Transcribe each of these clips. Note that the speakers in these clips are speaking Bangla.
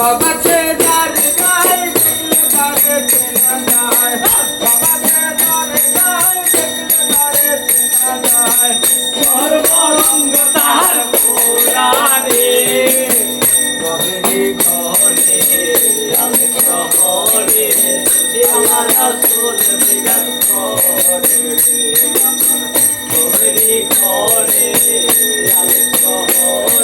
বাবা যার গায় দেখলে তারে চেনা যায়। বাবা যার গায় দেখলে তারে চেনা যায়। সর্বরঙ্গ তার পুরাণে গভীর ঘরে আমি শহরে আমার আসল বিরাট করে গভীর ঘরে আমি শহরে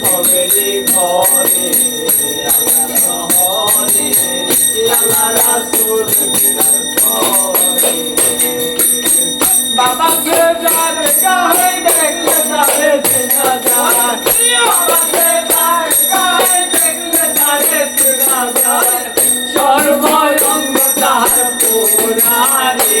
ভবেরি ঘরে শহরে আমার আসুর বাবা সে যার গায়ে দেখলে তারে চেনা যায়। বাবা সে যার গায়ে দেখলে তারে চেনা যায়। সর্বরঙ্গ তার পুরাণে